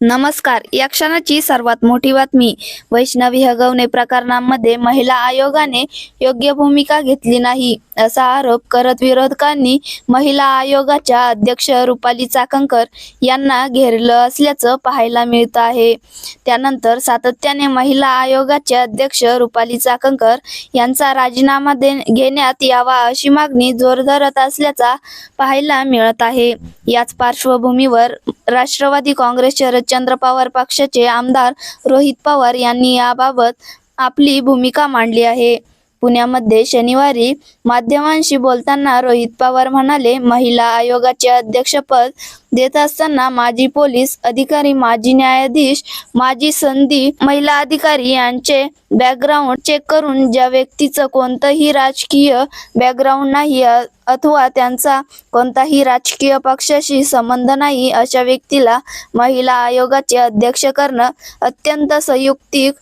नमस्कार. या क्षणाची सर्वात मोठी बातमी. वैष्णवी हगवणे प्रकरणांमध्ये महिला आयोगाने योग्य भूमिका घेतली नाही. असा आरोप करत विरोधकांनी महिला आयोगाच्या अध्यक्ष रुपाली चाकणकर यांना घेरलं असल्याचं पाहायला मिळत आहे. त्यानंतर सातत्याने महिला आयोगाचे अध्यक्ष रुपाली चाकणकर यांचा राजीनामा दे घेण्यात यावा अशी मागणी जोर धरत असल्याचा पाहायला मिळत आहे. याच पार्श्वभूमीवर राष्ट्रवादी काँग्रेस शरदचंद्र पवार पक्षाचे आमदार रोहित पवार यांनी याबाबत आपली भूमिका मांडली आहे. पुण्यामध्ये शनिवारी माध्यमांशी बोलताना रोहित पवार म्हणाले महिला आयोगाचे अध्यक्षपद देत असताना माजी पोलीस अधिकारी माजी न्यायाधीश माजी संधी महिला अधिकारी यांचे बॅकग्राऊंड चेक करून ज्या व्यक्तीचं कोणतंही राजकीय बॅकग्राऊंड नाही अथवा त्यांचा कोणताही राजकीय पक्षाशी संबंध नाही अशा व्यक्तीला महिला आयोगाचे अध्यक्ष करणं अत्यंत संयुक्तिक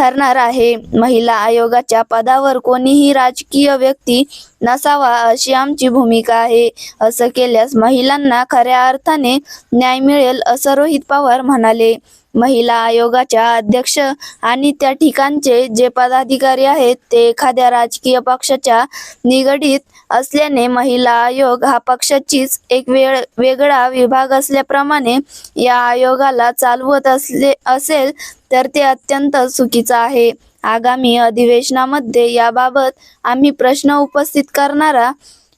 ठरणार आहे. महिला आयोगाच्या पदावर कोणीही राजकीय व्यक्ती नसावा अशी आमची भूमिका आहे. असं केल्यास महिलांना खऱ्या अर्थाने न्याय मिळेल असं रोहित पवार म्हणाले. महिला आयोगाच्या अध्यक्ष आणि त्या ठिकाणचे जे पदाधिकारी आहेत ते एखाद्या राजकीय पक्षाच्या निगडीत असल्याने महिला आयोग हा पक्षाचीच एक वेळ वेगळा विभाग असल्याप्रमाणे या आयोगाला चालवत असले असेल तर ते अत्यंत चुकीचं आहे. आगामी अधिवेशनामध्ये याबाबत आम्ही प्रश्न उपस्थित करणारा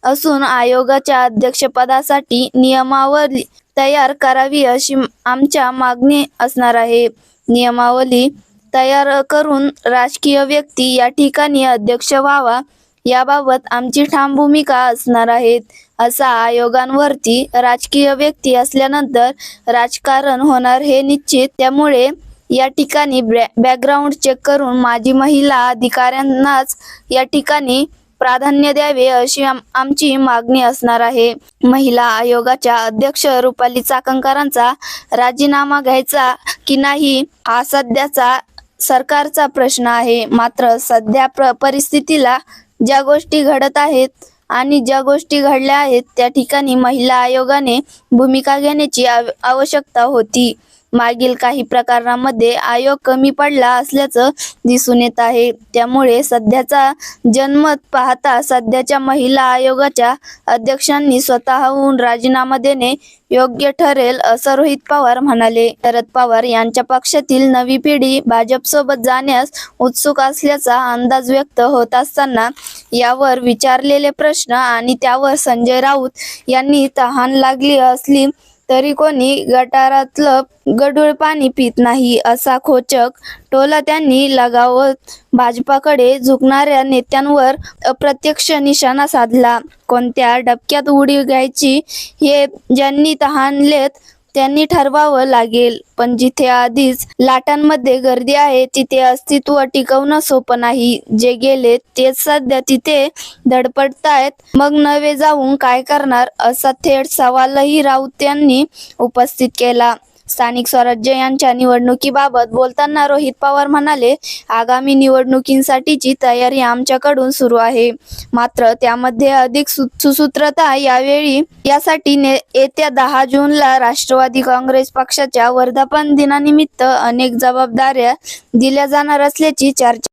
असून आयोगाच्या अध्यक्षपदासाठी नियमावली तयार करावी अशी आमच्या मागणी असणार आहे. नियमावली तयार करून राजकीय व्यक्ती या ठिकाणी अध्यक्ष व्हावा याबाबत आमची ठाम भूमिका असणार आहेत असा आयोगांवरती राजकीय व्यक्ती असल्यानंतर राजकारण होणार हे निश्चित. त्यामुळे या ठिकाणी बॅकग्राऊंड चेक करून माजी महिला अधिकाऱ्यांनाच या ठिकाणी प्राधान्य द्यावे अशी आम- आमची मागणी असणार आहे. महिला आयोगाच्या अध्यक्ष रुपाली चाकणकरांचा राजीनामा घ्यायचा की नाही हा सध्याचा सरकारचा प्रश्न आहे. मात्र सध्या प्र परिस्थितीला ज्या गोष्टी घडत आहेत आणि ज्या गोष्टी घडल्या आहेत त्या ठिकाणी महिला आयोगाने भूमिका घेण्याची आव- आवश्यकता होती. मागील काही प्रकरणांमध्ये आयोग कमी पडला असल्याचं दिसून येत आहे. त्यामुळे सध्याचा जनमत पाहता सध्याच्या महिला आयोगाच्या अध्यक्षांनी स्वतःहून राजीनामा देणे योग्य ठरेल असं रोहित पवार म्हणाले. शरद पवार यांच्या पक्षातील नवी पिढी भाजपसोबत जाण्यास उत्सुक असल्याचा अंदाज व्यक्त होत असताना यावर विचारलेले प्रश्न आणि त्यावर संजय राऊत यांनी तहान लागली असली तरी कोणी गटारातलं गढूळ पाणी पित नाही असा खोचक टोला त्यांनी लगावत भाजपाकडे झुकणाऱ्या नेत्यांवर अप्रत्यक्ष निशाणा साधला. कोणत्या डबक्यात उडी घ्यायची हे ज्यांनी तहानलेत त्यांनी ठरवावं लागेल. पण जिथे आधीच लाटांमध्ये गर्दी आहे तिथे अस्तित्व टिकवणं सोपं नाही. जे गेले तेच सध्या तिथे धडपडतायत. मग नवे जाऊन काय करणार? असा थेट सवालही राऊत यांनी उपस्थित केला. स्थानिक स्वराज्य यांच्या निवडणुकीबाबत बोलताना रोहित पवार म्हणाले आगामी निवडणुकींसाठीची तयारी आमच्याकडून सुरू आहे. मात्र त्यामध्ये अधिक सु- सुसूत्रता यावेळी यासाठी ने- येत्या दहा जूनला राष्ट्रवादी काँग्रेस पक्षाच्या वर्धापन दिनानिमित्त अनेक जबाबदाऱ्या दिल्या जाणार असल्याची चर्चा